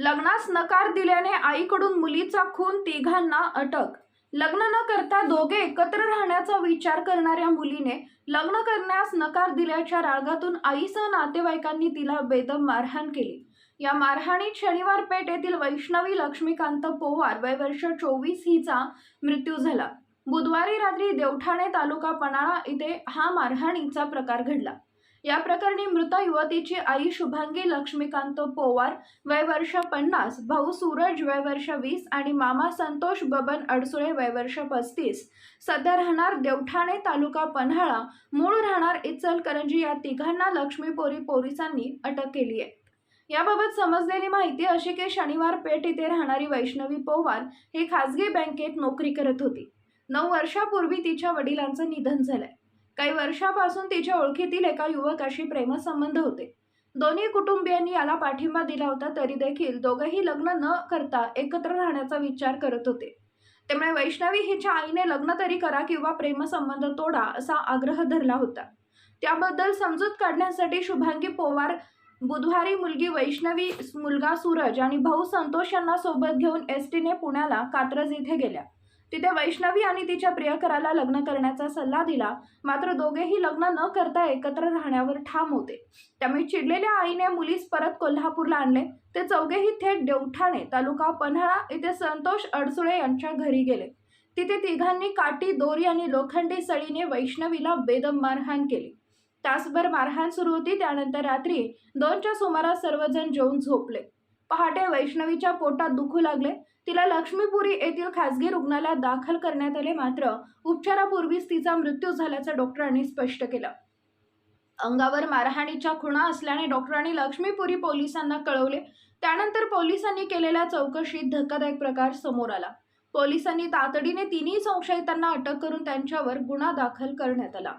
लग्नास नकार दिल्याने आईकडून मुलीचा खून तिघांना अटक. लग्न न करता दोघे एकत्र राहण्याचा विचार करणाऱ्या मुलीने लग्न करण्यास नकार दिल्याच्या रागातून आईसह नातेवाईकांनी तिला बेदम मारहाण केली. या मारहाणीत शनिवार पेठ येथील वैष्णवी लक्ष्मीकांत पोवार वय वर्ष चोवीस हिचा मृत्यू झाला. बुधवारी रात्री देवठाणे तालुका पन्हाळा इथे हा मारहाणीचा प्रकार घडला. या प्रकरणी मृत युवतीची आई शुभांगी लक्ष्मीकांत पोवार वय वर्ष पन्नास भाऊ सूरज वय वर्ष वीस आणि मामा संतोष बबन अडसुळे वय वर्ष पस्तीस. सध्या राहणार देवठाणे तालुका पन्हाळा मूळ राहणार इचलकरंजी या तिघांना लक्ष्मीपोरी पोलिसांनी अटक केली आहे. याबाबत समजलेली माहिती अशी की शनिवार पेठ इथे राहणारी वैष्णवी पोवार ही खासगी बँकेत नोकरी करत होती. नऊ वर्षापूर्वी तिच्या वडिलांचं निधन झालंय. काही वर्षापासून तिच्या ओळखीतील एका युवकाशी प्रेमसंबंध होते. दोन्ही कुटुंबियांनी याला पाठिंबा दिला होता तरी देखील दोघंही लग्न न करता एकत्र राहण्याचा विचार करत होते. त्यामुळे वैष्णवी हिच्या आईने लग्न तरी करा किंवा प्रेमसंबंध तोडा असा आग्रह धरला होता. त्याबद्दल समजूत काढण्यासाठी शुभांगी पोवार बुधवारी मुलगी वैष्णवी मुलगा सूरज आणि भाऊ संतोष यांना सोबत घेऊन एस टीने पुण्याला कात्रज इथे गेल्या. तिथे वैष्णवी आणि तिच्या प्रियकराला लग्न करण्याचा सल्ला दिला. मात्र दोघेही लग्न न करता एकत्र राहण्यावर ठाम होते. त्यामुळे चिडलेल्या आईने मुलीस परत कोल्हापूरला आणले. ते चौघेही थेट देवठाणे तालुका पन्हाळा इथे संतोष अडसुळे यांच्या घरी गेले. तिथे तिघांनी काठी दोरी आणि लोखंडी सळीने वैष्णवीला बेदम मारहाण केली. तासभर मारहाण सुरू होती. त्यानंतर रात्री दोनच्या सुमारास सर्वजण जेवून झोपले. पहाटे वैष्णवीच्या पोटात दुखू लागले. तिला लक्ष्मीपुरी येथील खासगी रुग्णालयात दाखल करण्यात आले. मात्र उपचारापूर्वीच तिचा मृत्यू झाल्याचं डॉक्टरांनी स्पष्ट केलं. अंगावर मारहाणीच्या खुणा असल्याने डॉक्टरांनी लक्ष्मीपुरी पोलिसांना कळवले. त्यानंतर पोलिसांनी केलेल्या चौकशीत धक्कादायक प्रकार समोर आला. पोलिसांनी तातडीने तिन्ही संशयितांना अटक करून त्यांच्यावर गुन्हा दाखल करण्यात आला.